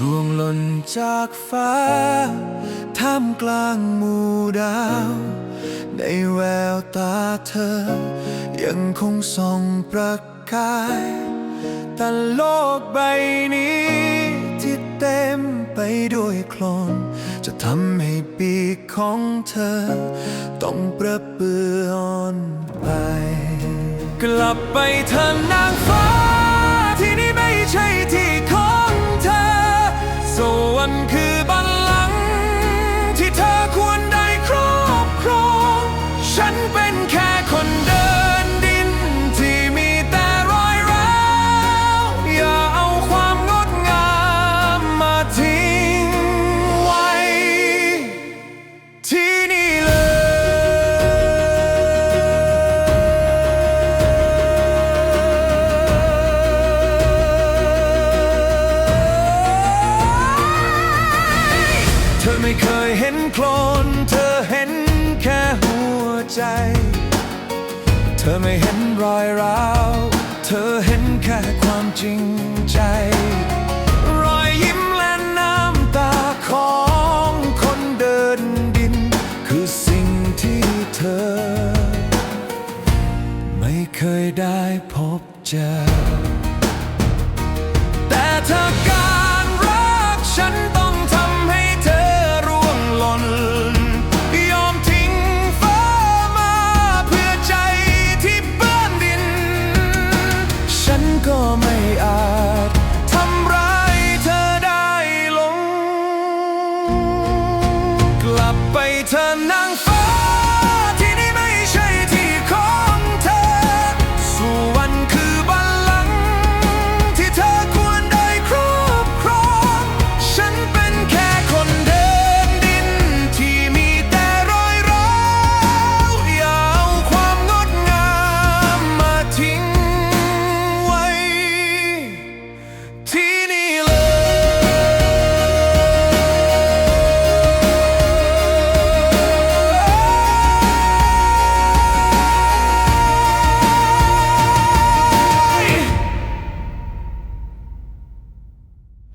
ร่วงหล่นจากฟ้า ท่ามกลางหมู่ดาว ในแววตาเธอ ยังคงส่องประกาย แต่โลกใบนี้ที่เต็มไปด้วยโคลน จะทำให้ปีกของเธอ ต้องประเปื้อนไป กลับไปเธอนางฟ้า ไม่เคยเห็นโคลน เธอเห็นแค่หัวใจ เธอไม่เห็นรอยร้าว เธอเห็นแค่ความจริงใจ รอยยิ้มและน้ำตาของคนเดินดิน คือสิ่งที่เธอ ไม่เคยได้พบเจอ แต่เธอ ก็ไม่อาจทำร้ายเธอได้ลง กลับไปเธอนาง